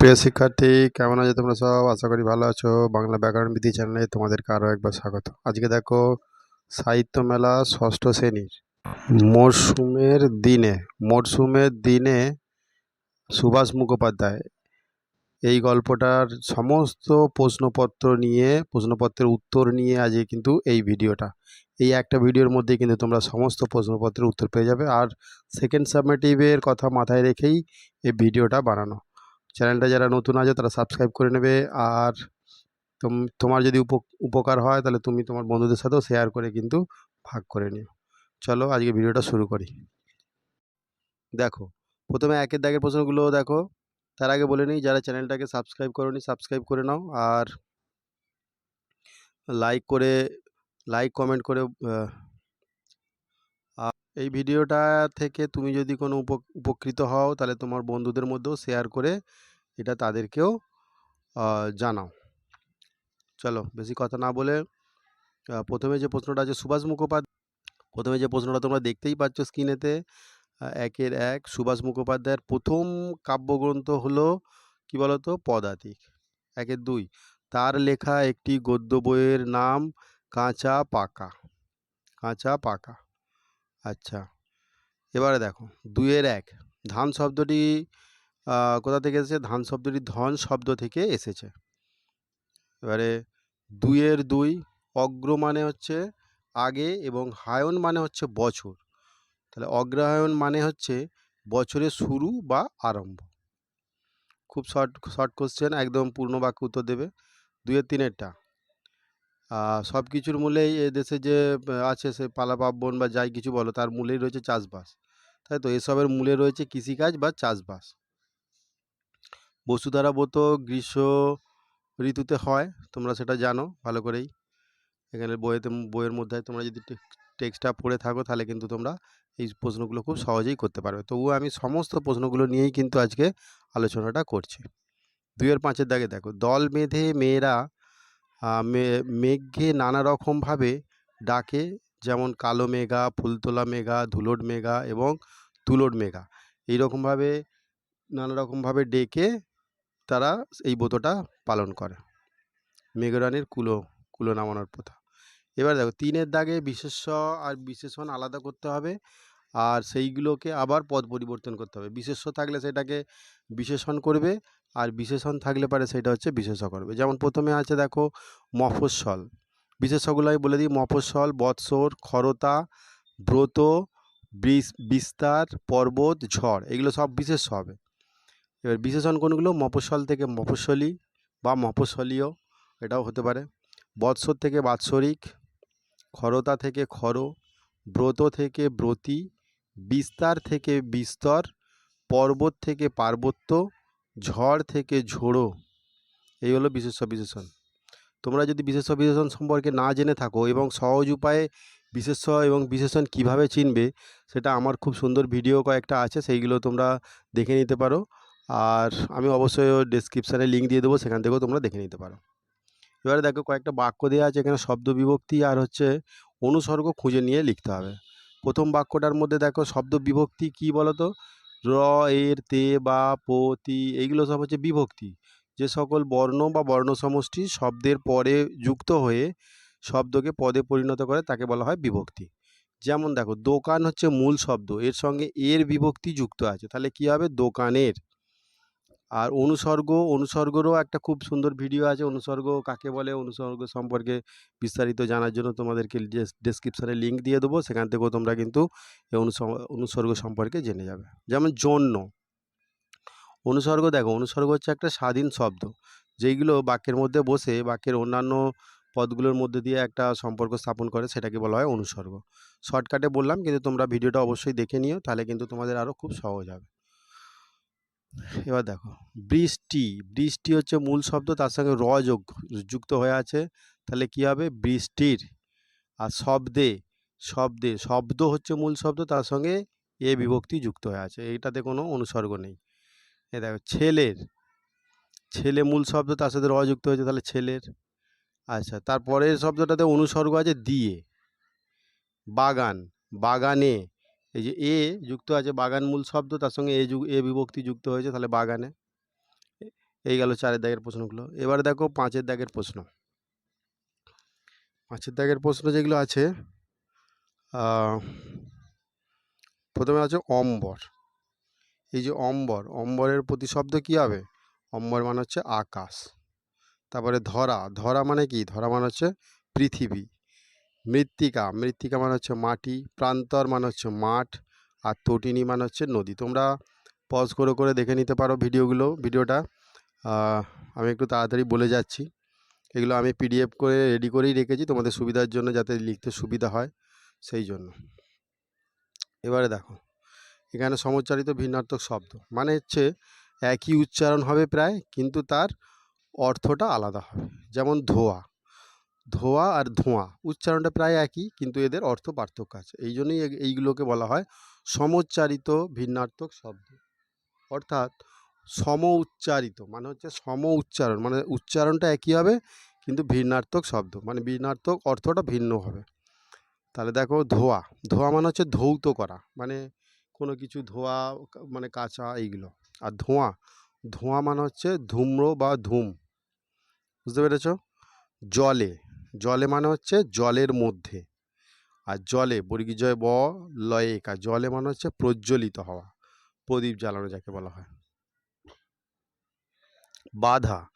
প্রিয় শিক্ষার্থী, কেমন আছো তোমরা সব? আশা করি ভালো আছো। বাংলা ব্যাকরণ বিধি চ্যানেলে তোমাদেরকে আরও একবার স্বাগত। আজকে দেখো, সাহিত্য মেলা ষষ্ঠ শ্রেণির। মরশুমের দিনে মরশুমের দিনে সুভাষ মুখোপাধ্যায় এই গল্পটার সমস্ত প্রশ্নপত্র নিয়ে, প্রশ্নপত্রের উত্তর নিয়ে আজকে কিন্তু এই ভিডিওটা। এই একটা ভিডিওর মধ্যে কিন্তু তোমরা সমস্ত প্রশ্নপত্রের উত্তর পেয়ে যাবে। আর সেকেন্ড সাবমেটিভের কথা মাথায় রেখেই এই ভিডিওটা বানানো। চ্যানেলটা যারা নতুন আছে, তারা সাবস্ক্রাইব করে নেবে। আর তোম- তোমার যদি উপ- উপকার হয়, তাহলে তুমি তোমার বন্ধুদের সাথেও শেয়ার করে কিন্তু ভাগ করে নিও। চলো আজকে ভিডিওটা শুরু করি। দেখো, প্রথমে একের দাগের প্রশ্নগুলো দেখো। তার আগে বলে নিই, যারা চ্যানেলটাকে সাবস্ক্রাইব করোনি সাবস্ক্রাইব করে নাও। আর লাইক করে লাইক কমেন্ট করে এই ভিডিওটা থেকে তুমি যদি কোনো উপ- উপকৃত হও, তাহলে তোমার বন্ধুদের মধ্যেও শেয়ার করে এটা তাদেরকেও জানাও। চলো, বেশি কথা না বলে প্রথমে যে প্রশ্নটা আছে, সুভাষ মুখোপাধ্যায়, প্রথমে যে প্রশ্নটা তোমরা দেখতেই পাচ্ছ স্ক্রিনেতে একের এক, সুভাষ মুখোপাধ্যায়ের প্রথম কাব্যগ্রন্থ হলো, কি বলতো? পদাতিক। একের দুই, তার লেখা একটি গদ্য বইয়ের নাম কাঁচা পাকা। কাঁচা পাকা। আচ্ছা এবারে দেখো, দুইয়ের এক, ধান শব্দটি কোথা থেকে এসেছে? ধান শব্দটি ধন শব্দ থেকে এসেছে। এবারে দুইয়ের দুই, অগ্র মানে হচ্ছে আগে এবং হায়ন মানে হচ্ছে বছর। তাহলে অগ্রহায়ণ মানে হচ্ছে বছরের শুরু বা আরম্ভ। খুব শর্ট শর্ট কোশ্চেন একদম পূর্ণ বাক্য উত্তর দেবে। দুইয়ের তিনেরটা। সব কিছুর মূলেই এ দেশে যে আছে সে পালা পার্বণ বা যাই কিছু বলো, তার মূলেই রয়েছে চাষবাস। তাই তো? এসবের মূলে রয়েছে কৃষিকাজ বা চাষবাস। বসুধারা ব্রত গ্রীষ্ম ঋতুতে হয়, তোমরা সেটা জানো, ভালো করেই। এখানে বইয়েতে, বইয়ের মধ্যে তোমরা যদি টেক্সটটা পড়ে থাকো, তাহলে কিন্তু তোমরা এই প্রশ্নগুলো খুব সহজেই করতে পারবে। তবুও আমি সমস্ত প্রশ্নগুলো নিয়েই কিন্তু আজকে আলোচনাটা করছি। দুইয়ের পাঁচের দাগে দেখো, দল বেঁধে মেয়েরা মেঘে নানা রকমভাবে ডাকে, যেমন কালো মেঘা, ফুলতোলা মেঘা ধুলোট মেঘা এবং তুলোট মেঘা। এইরকমভাবে নানা রকমভাবে ডেকে তারা এই ব্রতটা পালন করে। মেঘরানির কুলো কুলো নামানোর প্রথা। এবার দেখো, তিনের দাগে বিশেষ্য আর বিশেষণ আলাদা করতে হবে আর সেইগুলোকে আবার পদ পরিবর্তন করতে হবে। বিশেষ্য থাকলে সেটাকে বিশেষণ করবে আর বিশেষণ থাকলে পারে সেটা হচ্ছে বিশেষ করবে। যেমন প্রথমে আছে দেখো, মফস্বল। বিশেষ্যগুলো আমি বলে দিই, মফস্বল, বৎসর, খরতা, ব্রত বিস্তার, পর্বত, ঝড়, এগুলো সব বিশেষ হবে। এবার বিশেষণ কোনগুলো মফস্বল থেকে মফস্বলী বা মফস্বলীয়, এটাও হতে পারে। বৎসর থেকে বাৎসরিক খরতা থেকে খর ব্রত থেকে ব্রতী, বিস্তার থেকে বিস্তর, পর্বত থেকে পার্বত্য, ঝড় থেকে ঝোড়ো, এই হলো বিশেষ্য বিশেষণ। তোমরা যদি বিশেষ্য বিশেষণ সম্পর্কে না জেনে থাকো এবং সহজ উপায়ে বিশেষ্য এবং বিশেষণ কীভাবে চিনবে, সেটা আমার খুব সুন্দর ভিডিও কয়েকটা আছে, সেইগুলো তোমরা দেখে নিতে পারো। আর আমি অবশ্যই ডেসক্রিপশানে লিঙ্ক দিয়ে দেবো, সেখান থেকেও তোমরা দেখে নিতে পারো। এবারে দেখো কয়েকটা বাক্য দেওয়া আছে, এখানে শব্দ বিভক্তি আর হচ্ছে অনুসর্গ খুঁজে নিয়ে লিখতে হবে। প্রথম বাক্যটার মধ্যে দেখো শব্দ বিভক্তি কি বলো তো র, এর, তে, বা, প, তি, এইগুলো সব হচ্ছে বিভক্তি। যে সকল বর্ণ বা বর্ণ সমষ্টি শব্দের পরে যুক্ত হয়ে শব্দকে পদে পরিণত করে তাকে বলা হয় বিভক্তি। যেমন দেখো দোকান হচ্ছে মূল শব্দ, এর সঙ্গে এর বিভক্তি যুক্ত আছে, তাহলে কি হবে? দোকানের। আর অনুসর্গ, অনুসর্গরও একটা খুব সুন্দর ভিডিও আছে। অনুসর্গ কাকে বলে? অনুসর্গ সম্পর্কে বিস্তারিত জানার জন্য তোমাদেরকে ডেসক্রিপশানে লিঙ্ক দিয়ে দেবো। সেখান থেকেও তোমরা কিন্তু এই অনুস- অনুসর্গ সম্পর্কে জেনে যাবে। যেমন জন্য। অনুসর্গ দেখো, অনুসর্গ হচ্ছে একটা স্বাধীন শব্দ। যেইগুলো বাক্যের মধ্যে বসে বাক্যের অন্যান্য পদগুলোর মধ্যে দিয়ে একটা সম্পর্ক স্থাপন করে, সেটাকে বলা হয় অনুসর্গ। শর্টকাটে বললাম, কিন্তু তোমরা ভিডিওটা অবশ্যই দেখে নিও, তাহলে কিন্তু তোমাদের আরও খুব সহজ হবে। এবার দেখো, বৃষ্টি বৃষ্টি হচ্ছে মূল শব্দ, তার সঙ্গে র যোগ, যুক্ত হয়ে আছে। তাহলে কি হবে? বৃষ্টির, আর শব্দে শব্দে, শব্দ হচ্ছে মূল শব্দ, তার সঙ্গে এ বিভক্তি যুক্ত হয়ে আছে। এইটাতে কোনো অনুসর্গ নেই। এ দেখো, ছেলের, ছেলে মূল শব্দ, তার সাথে র যুক্ত হয়েছে, তাহলে ছেলের। আচ্ছা তারপরের শব্দটাতে অনুসর্গ আছে দিয়ে। বাগান, বাগানে এই যে এ যুক্ত আছে বাগান মূল শব্দ, তার সঙ্গে এ যুগ, এ বিভক্তি যুক্ত হয়েছে, তাহলে বাগানে। এই গেল চারের দাগের প্রশ্নগুলো। এবার দেখো পাঁচের দাগের প্রশ্ন। পাঁচের দাগের প্রশ্ন যেগুলো আছে প্রথমে আছে অম্বর। এই যে অম্বর, অম্বরের প্রতিশব্দ কী হবে? অম্বর মানে হচ্ছে আকাশ। তারপরে ধরা ধরা মানে কি? ধরা মানে হচ্ছে পৃথিবী। মৃত্তিকা মৃত্তিকা মানে হচ্ছে মাটি, প্রান্তর মানে হচ্ছে মাঠ, আর তটিনী মানে হচ্ছে নদী। তোমরা পজ করে করে দেখে নিতে পারো ভিডিওগুলো, ভিডিওটা। আমি একটু তাড়াতাড়ি বলে যাচ্ছি। এগুলো আমি পিডিএফ করে রেডি করেই রেখেছি, তোমাদের সুবিধার জন্য যাতে লিখতে সুবিধা হয়, সেই জন্য। এবারে দেখো, এখানে সমচ্চারিত ভিন্নার্থক শব্দ মানে হচ্ছে একই উচ্চারণ হবে প্রায়, কিন্তু তার অর্থটা আলাদা হবে। যেমন ধোয়া ধোয়া আর ধোঁয়া, উচ্চারণটা প্রায় একই, কিন্তু এদের অর্থ পার্থক্য আছে। এই জন্যই এইগুলোকে বলা হয় সমুচ্চারিত ভিন্নার্থক শব্দ। অর্থাৎ সম উচ্চারিত মানে হচ্ছে সম উচ্চারণ মানে উচ্চারণটা একই হবে, কিন্তু ভিন্নার্থক শব্দ মানে ভিন্নার্থক অর্থটা ভিন্ন হবে। তাহলে দেখো ধোয়া ধোয়া মানে হচ্ছে ধৌত করা মানে কোনো কিছু ধোয়া মানে কাঁচা এইগুলো। আর ধোঁয়া ধোঁয়া মানে হচ্ছে ধূম্র বা ধূম। বুঝতে পেরেছ? জলে জলে মানে হচ্ছে জলের মধ্যে। আর জলে বর্গীজয় ব, লয়ে একা। জলে মানে হচ্ছে প্রজ্বলিত হওয়া, প্রদীপ জ্বালানো যাকে বলা হয়। বাধা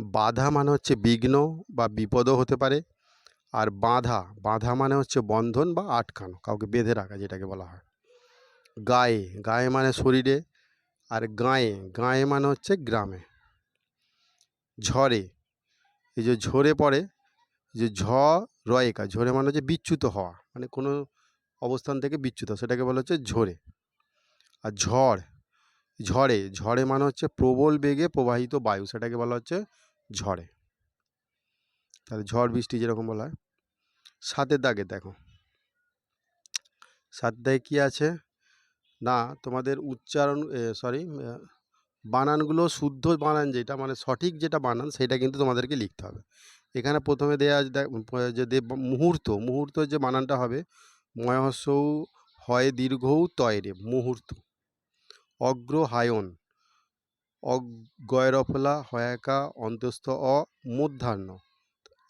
বাধা মানে হচ্ছে বিঘ্ন বা বিপদও হতে পারে। আর বাঁধা বাঁধা মানে হচ্ছে বন্ধন বা আটকানো, কাউকে বেঁধে রাখা যেটাকে বলা হয়। গায়ে গায়ে মানে শরীরে। আর গায়ে গায়ে মানে হচ্ছে গ্রামে। ঝড়ে, এই যে ঝরে পড়ে যে ঝ রয়েকা, ঝরে মানে হচ্ছে বিচ্যুত হওয়া মানে কোনো অবস্থান থেকে বিচ্যুত, সেটাকে বলা হচ্ছে ঝরে। আর ঝড়, ঝড়ে ঝড়ে মানে হচ্ছে প্রবল বেগে প্রবাহিত বায়ু, সেটাকে বলা হচ্ছে ঝড়ে। তাহলে ঝড় বৃষ্টি যেরকম বলা হয়। সাতের দাগে দেখো। সাত দাগে কী আছে? না, তোমাদের উচ্চারণ সরি বানানগুলো শুদ্ধ বানান যেটা মানে সঠিক যেটা বানান, সেটা কিন্তু তোমাদেরকে লিখতে হবে। এখানে প্রথমে দেখ- যে মুহূর্ত মুহূর্ত যে বানানটা হবে ময়হস্যৌ হয় দীর্ঘৌ তয়রে মুহূর্ত। অগ্রহায়ণ অগয়রফলা হয়াকা অন্তস্থ অ মূর্ধান্য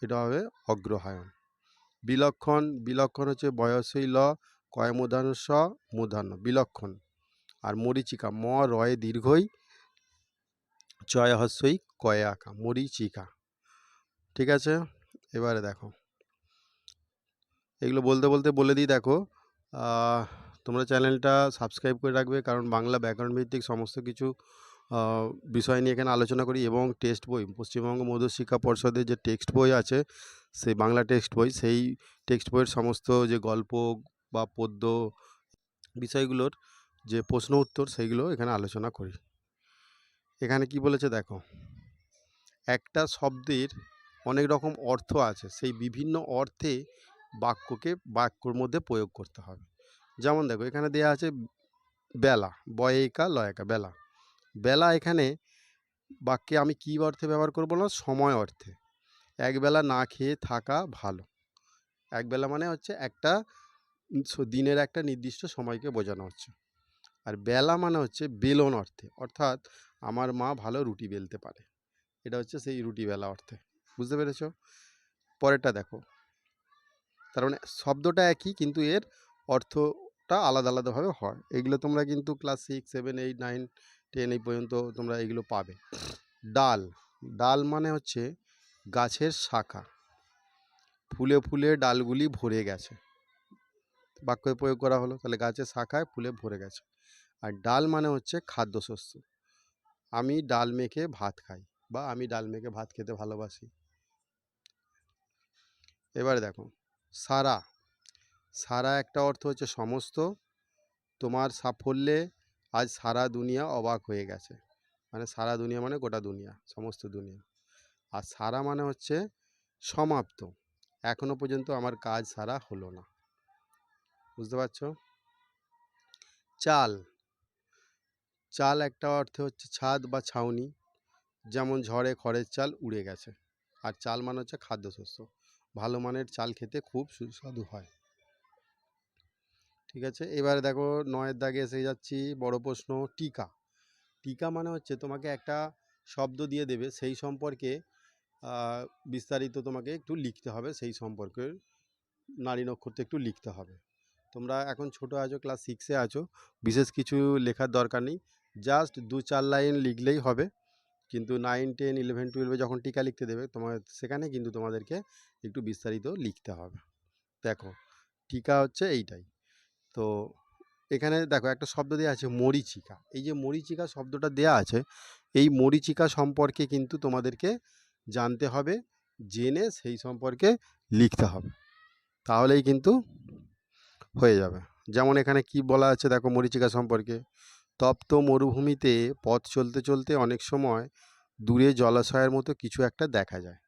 এটা হবে অগ্রহায়ণ। বিলক্ষণ বিলক্ষণ হচ্ছে বয়সই ল, কয় মূর্ধান্য স মূর্ধান্য বিলক্ষণ। আর মরিচিকা, ম রয়ে দীর্ঘই চয় হস্যই কয়ে আঁকা মরিচিকা। ঠিক আছে? এবারে দেখো। এগুলো বলতে বলতে বলে দিই, দেখো তোমরা চ্যানেলটা সাবস্ক্রাইব করে রাখবে, কারণ বাংলা ব্যাকরণ ভিত্তিক সমস্ত কিছু বিষয় নিয়ে এখানে আলোচনা করি এবং টেক্সট বই, পশ্চিমবঙ্গ মধ্য শিক্ষা পর্ষদের যে টেক্সট বই আছে, সেই বাংলা টেক্সট বই, সেই টেক্সট বইয়ের সমস্ত যে গল্প বা পদ্য বিষয়গুলোর যে প্রশ্ন উত্তর, সেইগুলো এখানে আলোচনা করি। এখানে কি বলেছে দেখো? একটা শব্দের অনেক রকম অর্থ আছে। সেই বিভিন্ন অর্থে বাক্যকে বাক্যর মধ্যে প্রয়োগ করতে হবে। যেমন দেখো, এখানে দেয়া আছে বেলা, বয়েকা লয়কা, বেলা। বেলা এখানে বাক্যে আমি কী অর্থে ব্যবহার করব না? সময় অর্থে। একবেলা না খেয়ে থাকা ভালো। একবেলা মানে হচ্ছে একটা দিনের একটা নির্দিষ্ট সময়কে বোঝানো হচ্ছে। আর বেলা মানে হচ্ছে বেলন অর্থে। অর্থাৎ আমার মা ভালো রুটি বেলতে পারে। এটা হচ্ছে সেই রুটি বেলা অর্থে। বুঝতে পেরেছ? পরেরটা দেখো। তার মানে শব্দটা একই কিন্তু এর অর্থটা আলাদা আলাদাভাবে হয়। এগুলো তোমরা কিন্তু class six seven eight nine ten এই পর্যন্ত তোমরা এগুলো পাবে। ডাল ডাল মানে হচ্ছে গাছের শাখা। ফুলে ফুলে ডালগুলি ভরে গেছে। বাক্যে প্রয়োগ করা হলো, তাহলে গাছের শাখায় ফুলে ভরে গেছে। আর ডাল মানে হচ্ছে খাদ্যশস্য। আমি ডাল মেখে ভাত খাই বা আমি ডাল মেখে ভাত খেতে ভালোবাসি। এবারে দেখো, সারা সারা একটা অর্থ হচ্ছে সমস্ত, তোমার সাফল্যে আজ সারা দুনিয়া অবাক হয়ে গেছে। মানে সারা দুনিয়া মানে গোটা দুনিয়া, সমস্ত দুনিয়া। আর সারা মানে হচ্ছে সমাপ্ত। এখনও পর্যন্ত আমার কাজ সারা হলো না। বুঝতে পারছ? চাল চাল একটা অর্থে হচ্ছে ছাদ বা ছাউনি, যেমন ঝড়ে খড়ের চাল উড়ে গেছে। আর চাল মানে হচ্ছে খাদ্যশস্য। ভালো মানের চাল খেতে খুব সুস্বাদু হয়। ঠিক আছে? এবারে দেখো নয়ের দাগে এসে যাচ্ছি, বড় প্রশ্ন, টিকা। টিকা মানে হচ্ছে তোমাকে একটা শব্দ দিয়ে দেবে, সেই সম্পর্কে বিস্তারিত তোমাকে একটু লিখতে হবে, সেই সম্পর্কে নারী নক্ষত্র একটু লিখতে হবে। তোমরা এখন ছোট আছো, ক্লাস সিক্সে আছো, বিশেষ কিছু লেখার দরকার নেই, জাস্ট দু চার লাইন লিখলেই হবে। কিন্তু নাইন টেন ইলেভেন টুয়েলভে যখন টিকা লিখতে দেবে, তোমার সেখানে কিন্তু তোমাদেরকে একটু বিস্তারিত লিখতে হবে। দেখো, টিকা হচ্ছে এইটাই। তো এখানে দেখো একটা শব্দ দেওয়া আছে, মরিচিকা। এই যে মরিচিকা শব্দটা দেয়া আছে, এই মরিচিকা সম্পর্কে কিন্তু তোমাদেরকে জানতে হবে, জেনে সেই সম্পর্কে লিখতে হবে। তাহলেই কিন্তু হয়ে যাবে। যেমন এখানে কি বলা আছে, দেখো মরিচিকা সম্পর্কে। তপ্ত মরুভূমিতে পথ চলতে চলতে অনেক সময় দূরে জলাশয়ের মতো কিছু একটা দেখা যায়।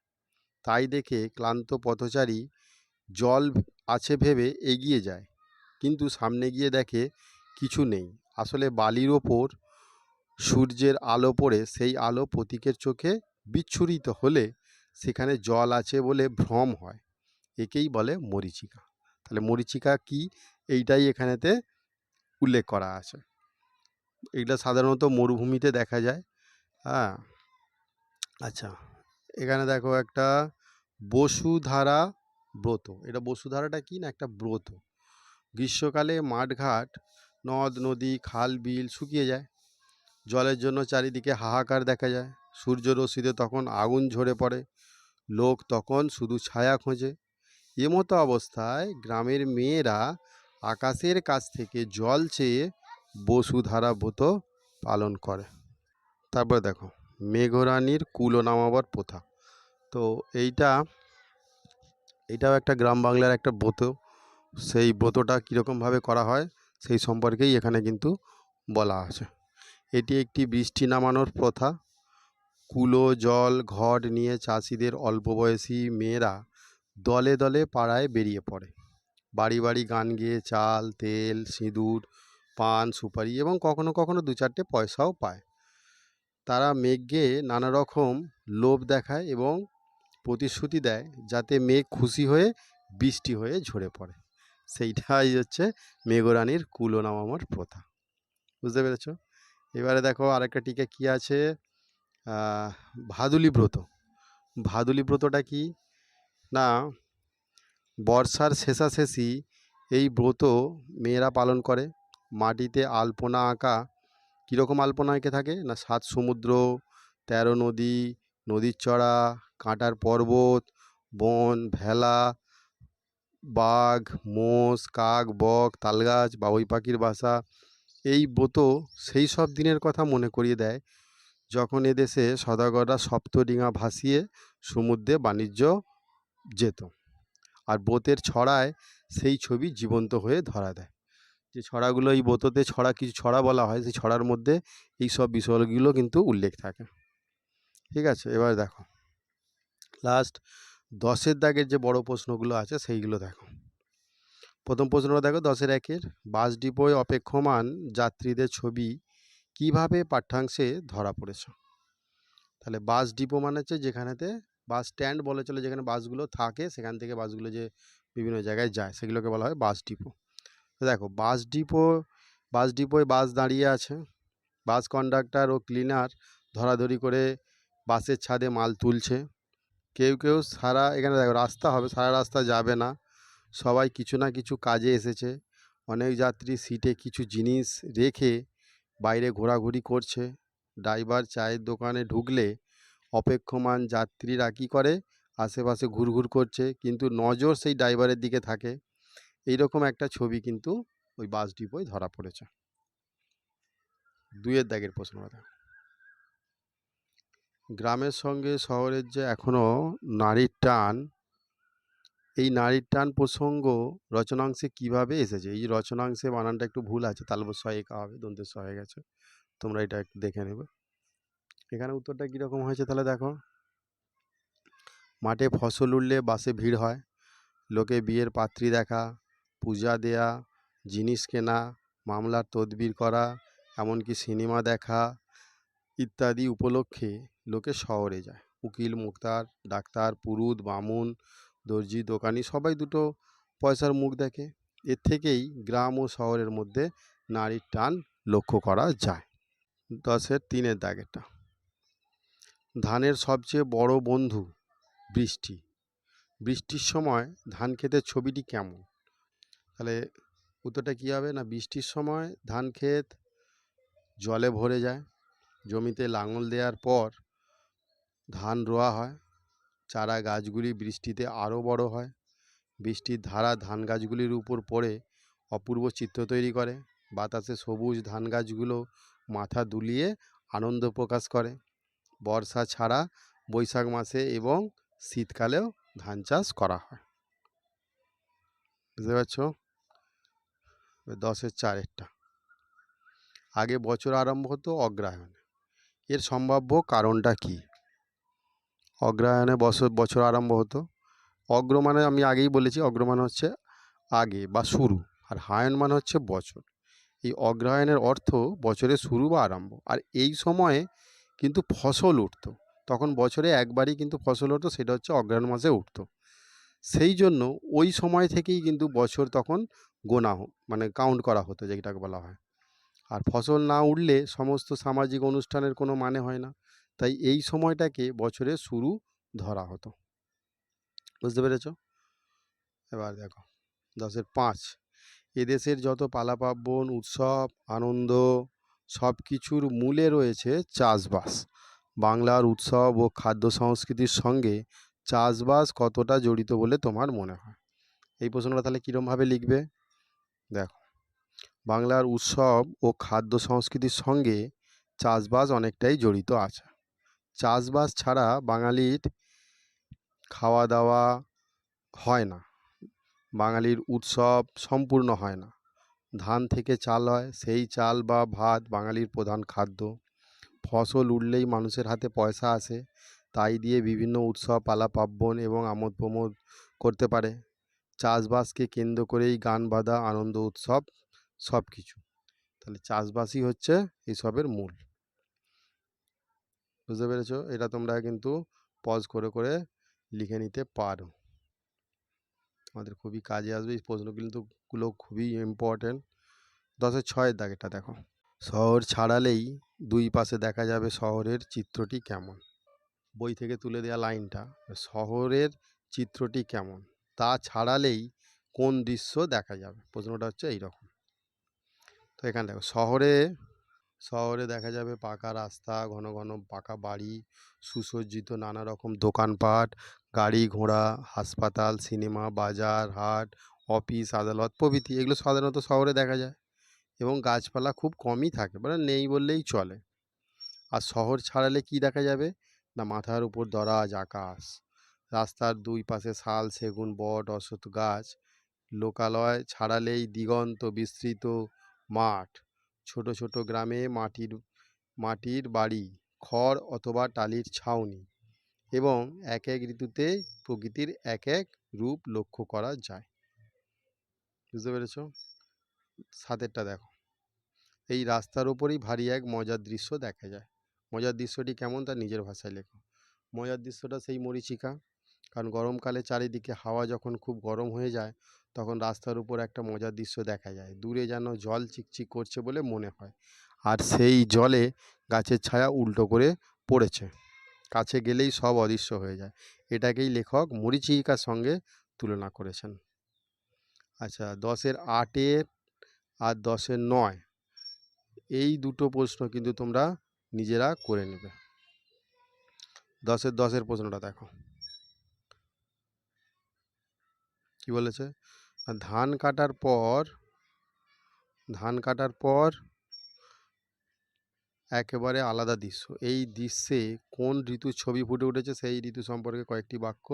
তাই দেখে ক্লান্ত পথচারী জল আছে ভেবে এগিয়ে যায়, কিন্তু সামনে গিয়ে দেখে কিছু নেই। আসলে বালির ওপর সূর্যের আলো পড়ে, সেই আলো প্রতীকের চোখে বিচ্ছুরিত হলে সেখানে জল আছে বলে ভ্রম হয়। একেই বলে মরিচিকা। তাহলে মরিচিকা কি? এইটাই এখানেতে উল্লেখ করা আছে। এইটা সাধারণত মরুভূমিতে দেখা যায়। হ্যাঁ? আচ্ছা এখানে দেখো একটা বসুধারা ব্রত। এটা বসুধারাটা কি না একটা ব্রত? গ্রীষ্মকালে মাঠঘাট, নদ, নদী, খাল, বিল শুকিয়ে যায়। জলের জন্য চারিদিকে হাহাকার দেখা যায়। সূর্য রশ্মিতে তখন আগুন ঝরে পড়ে। লোক তখন শুধু ছায়া খোঁজে। এমতো অবস্থায় গ্রামের মেয়েরা আকাশের কাছ থেকে জল চেয়ে বসুধারা ব্রত পালন করে। তারপর দেখো, মেঘরানির কুলো নামাবার প্রথা। তো এইটা, এটাও একটা গ্রাম বাংলার একটা ব্রত। সেই ব্রতটা কীরকমভাবে করা হয়, সেই সম্পর্কেই এখানে কিন্তু বলা আছে। এটি একটি বৃষ্টি নামানোর প্রথা। কুলো, জল, ঘট নিয়ে চাষিদের অল্প বয়সী মেয়েরা দলে দলে পাড়ায় বেরিয়ে পড়ে। বাড়ি বাড়ি গান গেয়ে চাল, তেল, সিঁদুর পান, সুপারি এবং কখনো কখনো দু চারটে পয়সাও পায়। তারা মেঘকে নানা রকম লোভ দেখায় এবং প্রতিশ্রুতি দেয় যাতে মেঘ খুশি হয়ে বৃষ্টি হয়ে ঝরে পড়ে। সেইটাই হচ্ছে মেঘরানির কুলো নামানোর প্রথা। বুঝতে পেরেছ? এবারে দেখো আরেকটা টিকা কী আছে? ভাদুলি ব্রত। ভাদুলি ব্রতটা কি? না, বর্ষার শেষাশেষি এই ব্রত মেয়েরা পালন করে। মাটিতে আলপনা আঁকা কীরকম আলপনা এঁকে থাকে? না সাত সমুদ্র, তেরো নদী, নদীর চড়া, কাঁটার পর্বত, বন, ভেলা, বাঘ, মোষ, কাক, বক, তালগাছ বাবুই পাখির বাসা, এই ব্রত সেই সব দিনের কথা মনে করিয়ে দেয় যখন এদেশে সদাগররা সপ্তডিঙা ভাসিয়ে সমুদ্রে বাণিজ্য যেত। আর ব্রতের ছড়ায় সেই ছবি জীবন্ত হয়ে ধরা দেয়। যে ছড়াগুলো এই ব্রততে ছড়া, কিছু ছড়া বলা হয়, সেই ছড়ার মধ্যে এই সব বিষয়গুলো কিন্তু উল্লেখ থাকে। ঠিক আছে? এবার দেখো। লাস্ট দশের দাগের যে বড় প্রশ্নগুলো আছে, সেইগুলো দেখো। প্রথম প্রশ্নটা দেখো, দশের একের বাস ডিপোয় অপেক্ষমান যাত্রীদের ছবি কীভাবে পাঠ্যাংশে ধরা পড়েছে? তাহলে বাস ডিপো মানে হচ্ছে যেখানেতে বাস স্ট্যান্ড বলে চলে, যেখানে বাসগুলো থাকে, সেখান থেকে বাসগুলো যে বিভিন্ন জায়গায় যায়, সেগুলোকে বলা হয় বাস ডিপো। দেখো বাস ডিপো, বাস ডিপোয় বাস দাঁড়িয়ে আছে। বাস কন্ডাক্টর ও ক্লিনার ধরাধরি করে বাসের ছাদে মাল তুলছে। কেউ কেউ সারা এখানে দেখো রাস্তা হবে, সারা রাস্তা যাবে না। সবাই কিছু না কিছু কাজে এসেছে। অনেক যাত্রী সিটে কিছু জিনিস রেখে বাইরে ঘোরাঘুরি করছে। ড্রাইভার চায়ের দোকানে ঢুকলে অপেক্ষমান যাত্রীরা কী করে? আশেপাশে ঘুরঘুর করছে, কিন্তু নজর সেই ড্রাইভারের দিকে থাকে। এইরকম একটা ছবি কিন্তু ওই বাস ডিপোয় ধরা পড়েছে। দুইয়ের দাগের প্রশ্নটা। গ্রামের সঙ্গে শহরের যে এখনও নারীর টান, এই নারীর টান প্রসঙ্গ রচনাংশে কীভাবে এসেছে? এই রচনাংশে বানানটা একটু ভুল আছে তালব সহায়িকা হবে দন্তের সহায় গেছে। তোমরা এটা একটু দেখে নেবে। এখানে উত্তরটা কীরকম হয়েছে তাহলে দেখো। মাঠে ফসল উঠলে বাসে ভিড় হয়, লোকে বিয়ের পাত্রী দেখা পূজা দেয়া, জিনিস কেনা, মামলার তদবির করা, এমনকি সিনেমা দেখা ইত্যাদি উপলক্ষে লোকে শহরে যায়। উকিল, মুক্তার, ডাক্তার পুরুত বামুন, দর্জি, দোকানি সবাই দুটো পয়সার মুখ দেখে। এর থেকেই গ্রাম ও শহরের মধ্যে নারীর টান লক্ষ্য করা যায়। দশের তিনের দাগেরটা। ধানের সবচেয়ে বড় বন্ধু বৃষ্টি। বৃষ্টির সময় ধান ক্ষেতের ছবিটি কেমন? তাহলে উত্তরটা কী হবে? না বৃষ্টির সময় ধান ক্ষেত জলে ভরে যায়। জমিতে লাঙল দেওয়ার পর ধান রোয়া হয়। চারা গাছগুলি বৃষ্টিতে আরও বড় হয়। বৃষ্টির ধারা ধান গাছগুলির উপর পড়ে, অপূর্ব চিত্র তৈরি করে। বাতাসে সবুজ ধান গাছগুলো মাথা দুলিয়ে আনন্দ প্রকাশ করে। বর্ষা ছাড়া বৈশাখ মাসে এবং শীতকালেও ধান চাষ করা হয়। বুঝতে পারছ? দশের চারেরটা আগে বছর আরম্ভ হতো অগ্রহায়ণে। এর সম্ভাব্য কারণটা কি? অগ্রহায়ণে বছর বছর আরম্ভ হতো। অগ্র মানে আমি আগেই বলেছি অগ্র মানে হচ্ছে আগে বা শুরু, আর হায়ন মানে হচ্ছে বছর। এই অগ্রহায়ণের অর্থ বছরের শুরু বা আরম্ভ। আর এই সময়ে কিন্তু ফসল উঠতো। তখন বছরে একবারই কিন্তু ফসল হতো, সেটা হচ্ছে অগ্রহায়ণ মাসে উঠতো। সেই জন্য ওই সময় থেকেই কিন্তু বছর তখন গোনা মানে কাউন্ট করা হতো যেটাকে বলা হয়। আর ফসল না উঠলে সমস্ত সামাজিক অনুষ্ঠানের কোনো মানে হয় না। তাই এই সময়টাকে বছরের শুরু ধরা হতো। বুঝতে পেরেছ? এবার দেখো, দশের পাঁচ। এদেশের যত পালা পার্বণ, উৎসব, আনন্দ সব কিছুর মূলে রয়েছে চাষবাস। বাংলার উৎসব ও খাদ্য সংস্কৃতির সঙ্গে চাষবাস কতটা জড়িত বলে তোমার মনে হয়? এই প্রশ্নটা তাহলে কীরমভাবে লিখবে? দেখো, বাংলার উৎসব ও খাদ্য সংস্কৃতির সঙ্গে চাষবাস অনেকটাই জড়িত আছে। চাষবাস ছাড়া বাঙালির খাওয়া দাওয়া হয় না। বাঙালির উৎসব সম্পূর্ণ হয় না। ধান থেকে চাল হয়, সেই চাল বা ভাত বাঙালির প্রধান খাদ্য। ফসল উঠলেই মানুষের হাতে পয়সা আসে, তাই দিয়ে বিভিন্ন উৎসব, পালা, পার্বণ এবং আমোদ প্রমোদ করতে পারে। চাষবাসকে কেন্দ্র করেই গান বাঁধা, আনন্দ, উৎসব সব কিছু তাহলে চাষবাসই হচ্ছে এসবের মূল। বুঝতে পেরেছ? এটা তোমরা কিন্তু পজ করে করে লিখে নিতে পারো। আমাদের খুবই কাজে আসবে। এই প্রশ্নগুলো খুবই ইম্পর্টেন্ট দশের ছয়ের দাগ এটা দেখো। শহর ছাড়ালেই দুই পাশে দেখা যাবে শহরের চিত্রটি কেমন? বই থেকে তুলে দেওয়া লাইনটা, শহরের চিত্রটি কেমন? তা ছাড়ালেই কোন দৃশ্য দেখা যাবে? প্রশ্নটা হচ্ছে এইরকম। তো এখানে দেখো, শহরে শহরে দেখা যাবে পাকা রাস্তা, ঘন ঘন পাকা বাড়ি, সুসজ্জিত নানা রকম দোকানপাট, গাড়ি ঘোড়া, হাসপাতাল, সিনেমা, বাজার, হাট, অফিস, আদালত প্রভৃতি। এগুলো সাধারণত শহরে দেখা যায় এবং গাছপালা খুব কমই থাকে মানে নেই বললেই চলে। আর শহর ছাড়ালে কি দেখা যাবে? না মাথার উপর দরাজ আকাশ। রাস্তার দুই পাশে শাল, সেগুন, বট, অশ্বত্থ গাছ। লোকালয় ছাড়ালেই দিগন্ত বিস্তৃত মাঠ। ছোট ছোট গ্রামে মাটির মাটির বাড়ি, খড় অথবা টালির ছাউনি এবং এক এক ঋতুতে প্রকৃতির এক এক রূপ লক্ষ্য করা যায়। বুঝতে পেরেছ? সাতেরটা দেখো। এই রাস্তার ওপরেই ভারী এক মজার দৃশ্য দেখা যায়। মজার দৃশ্যটি কেমন তা নিজের ভাষায় লেখো। মজার দৃশ্যটা সেই মরীচিকা। কারণ গরমকালে চারিদিকে হাওয়া যখন খুব গরম হয়ে যায়, তখন রাস্তার উপর একটা মজার দৃশ্য দেখা যায়। দূরে যেন জল চিকচিক করছে বলে মনে হয়। আর সেই জলে গাছের ছায়া উল্টো করে পড়েছে। কাছে গেলেই সব অদৃশ্য হয়ে যায়। এটাকেই লেখক মরীচিকার সঙ্গে তুলনা করেছেন। আচ্ছা দশের আটের আর দশের নয়, এই দুটো প্রশ্ন কিন্তু তোমরা নিজেরা করে নেবে। দশের দশের প্রশ্নটা দেখো। কি বলেছে? ধান কাটার পর ধান কাটার পর একেবারে আলাদা দৃশ্য। এই দৃশ্যে কোন ঋতুর ছবি ফুটে উঠেছে সেই ঋতু সম্পর্কে কয়েকটি বাক্য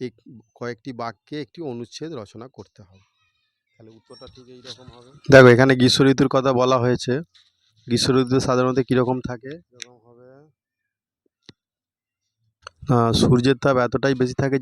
এই কয়েকটি বাক্যে একটি অনুচ্ছেদ রচনা করতে হবে। তাহলে উত্তরটা ঠিক এইরকম হবে। দেখো এখানে গ্রীষ্ম ঋতুর কথা বলা হয়েছে। গ্রীষ্ম ঋতু সাধারণত কীরকম থাকে? এরকম হবে? সূর্যের তাপ এতটাই বেশি থাকে